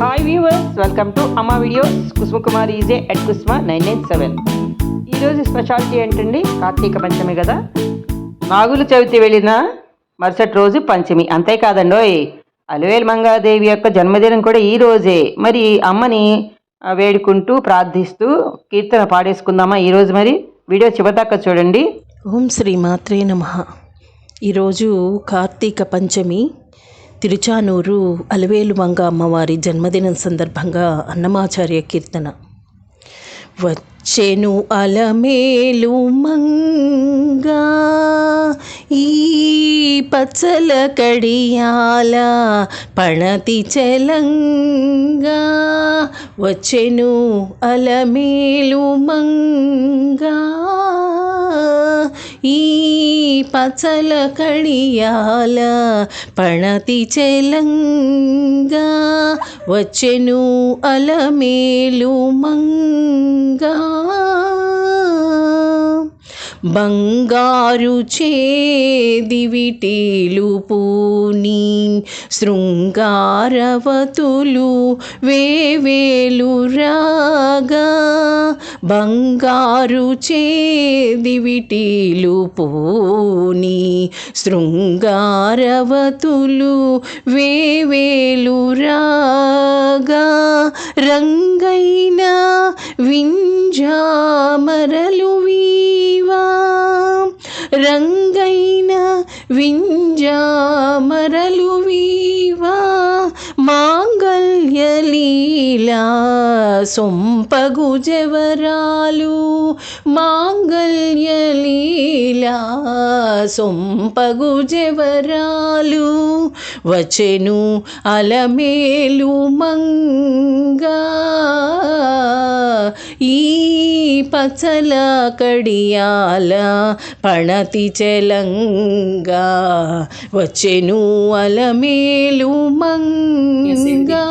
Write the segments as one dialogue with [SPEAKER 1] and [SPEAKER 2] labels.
[SPEAKER 1] Hi viewers welcome to Amma videos Kusuma Kumar EJ at Kusuma nine nine seven ఈరోజు speciality ఏంటండి? కార్తీక పంచమి కదా. నాగుల చవితి వెళ్ళిన మరుసటి రోజు పంచమి. అంతేకాదండోయ్ అలివేల్ మంగాదేవి యొక్క జన్మదినం కూడా ఈ రోజే. మరి అమ్మని వేడుకుంటూ ప్రార్థిస్తూ కీర్తన పాడేసుకుందామా ఈరోజు మరి? వీడియో చివరిదాకా చూడండి.
[SPEAKER 2] ఓం శ్రీ మాత్రే నమ. ఈరోజు కార్తీక పంచమి. తిరుచానూరు అలవేలు మంగ అమ్మవారి జన్మదినం సందర్భంగా అన్నమాచార్య కీర్తన. వచ్చెను అలమేలు మంగా ఈ పచ్చల కడియాల పణతి చెలంగా. వచ్చెను అలమేలు మంగా ఈ పచ్చల కడియాల పణతి చెలంగా వచ్చెను అలమేలు మంగా. బంగారు చేదివిటీలు పూని శృంగారవతులు వేవేలు రాగా. బంగారు చేదివిటీలు పూని శృంగారవతులు వేవేలు రాగా. రంగైన వింజామరలు రంగైన వింజామరలు వీవా మాంగల్యలీలా సొంపగు జవరాలు మాంగల్యలీలా సొంపగు జవరాలు వచ్చెను అలమేలు మంగా ఈ పచ్చల కడియాల పణతి చెలంగా వచ్చెను అలమేలు మంగా.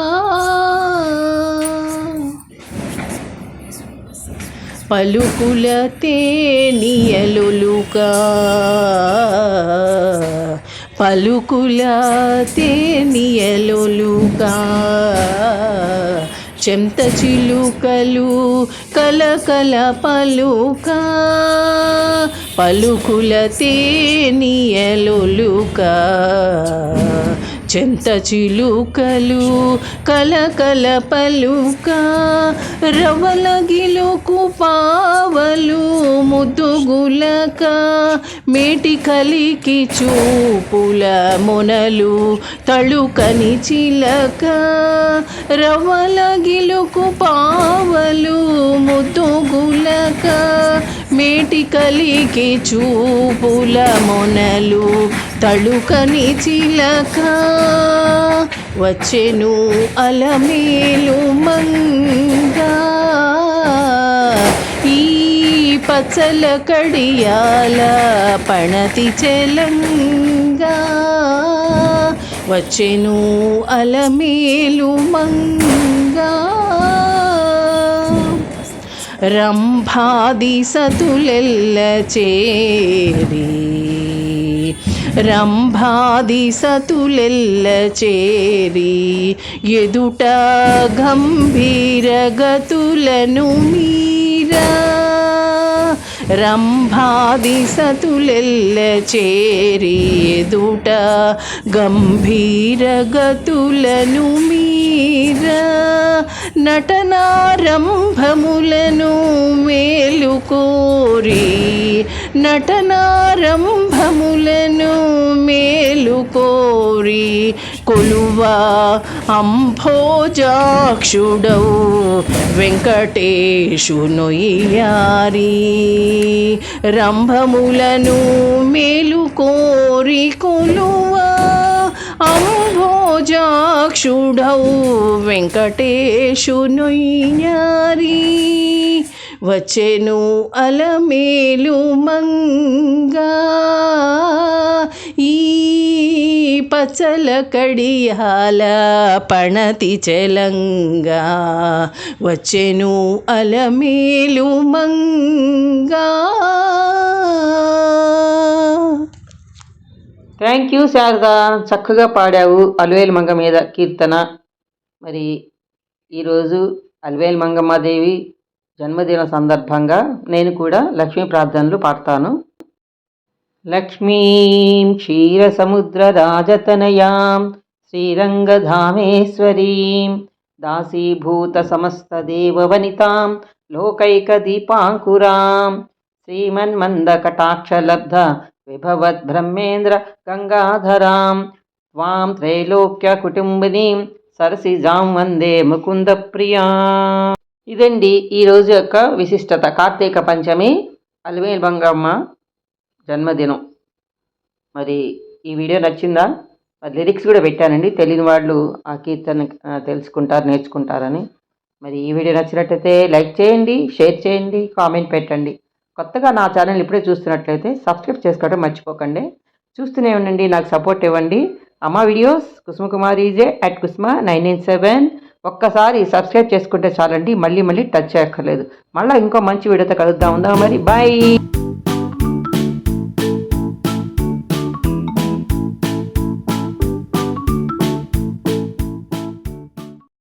[SPEAKER 2] పలుకుల తేనియలులుగా పలుకుల తేనియలులుగా చెంత చిలుకలు కలకల పలుక. పలుకుల తేనియలులుక చెంత చిలుకలు కలకల పలుక రవలగిలుకు పావలు ముద్దుగులక మేటి కలికి చూపుల మొనలు తళుకని చిలక రవల గిలుకు పావలు ముద్దుగులక మేటి కలికి చూపుల మొనలు తళుకని చిలక వచ్చెను అలమేలు మంగా. ఈ పచ్చల కడియాల పణతి చెలంగా. వచ్చెను అలమేలు మంగా. రంభాది సతులెల్ల చేరి రంభాది సతులెల్ల చేరి ఎదుట గంభీర గతులను మీరా. రంభాది సతులెల్ల చేరి ఎదుట గంభీర గతులను మీరా. నటనారంభములను మేలుకోరి నటనారంభములను మేలు కోరి కొలువ అంభోజాక్షుడౌ వెంకటేశు నొయ్యారి. రంభములను మేలుకోరి కొలువ అంభోజాక్షుడౌ వెంకటేశు నొయ్యారి. వచ్చెను అలమేలు మంగా. ఈ పచ్చల కడియాల పణతి చెలంగా. వచ్చెను Alamelu Manga.
[SPEAKER 1] Thank you Sharada. చక్కగా పాడావు అలువేలు మంగ మీద కీర్తన. మరి ఈరోజు అలవేలు మంగమ్మదేవి జన్మదిన సందర్భంగా నేను కూడా లక్ష్మీ ప్రార్థనలు పాడతాను. లక్ష్మీం క్షీరసముద్రరాజతనయాం శ్రీరంగధామేశ్వరీం దాసీభూతసమస్తదేవవనితాం లోకైకదీపాంకురాం శ్రీమన్మందకటాక్షలబ్ధ విభవద్బ్రహ్మేంద్ర గంగాధరాం త్వాం త్రైలోక్యకుటుంబినీం సరసిజాం వందే ముకుందప్రియా. ఇదండి ఈరోజు యొక్క విశిష్టత. కార్తీక పంచమి అలివేల్ బంగమ్మ జన్మదినం. మరి ఈ వీడియో నచ్చిందా? మరి లిరిక్స్ కూడా పెట్టానండి. తెలియని వాళ్ళు ఆ కీర్తన తెలుసుకుంటారు నేర్చుకుంటారని. మరి ఈ వీడియో నచ్చినట్టయితే లైక్ చేయండి షేర్ చేయండి కామెంట్ పెట్టండి. కొత్తగా నా ఛానల్ ఇప్పుడే చూస్తున్నట్లయితే సబ్స్క్రైబ్ చేసుకోవడం మర్చిపోకండి. చూస్తూనే ఉండండి నాకు సపోర్ట్ ఇవ్వండి. Amma videos Kusuma Kumar EJ at Kusuma nine nine seven ఒక్కసారి సబ్స్క్రైబ్ చేసుకుంటే చాలండి. మళ్ళీ మళ్ళీ టచ్ చేయక్కర్లేదు. మళ్ళీ ఇంకో మంచి వీడియోతో కలుద్దాం. ఉందా మరి? బాయ్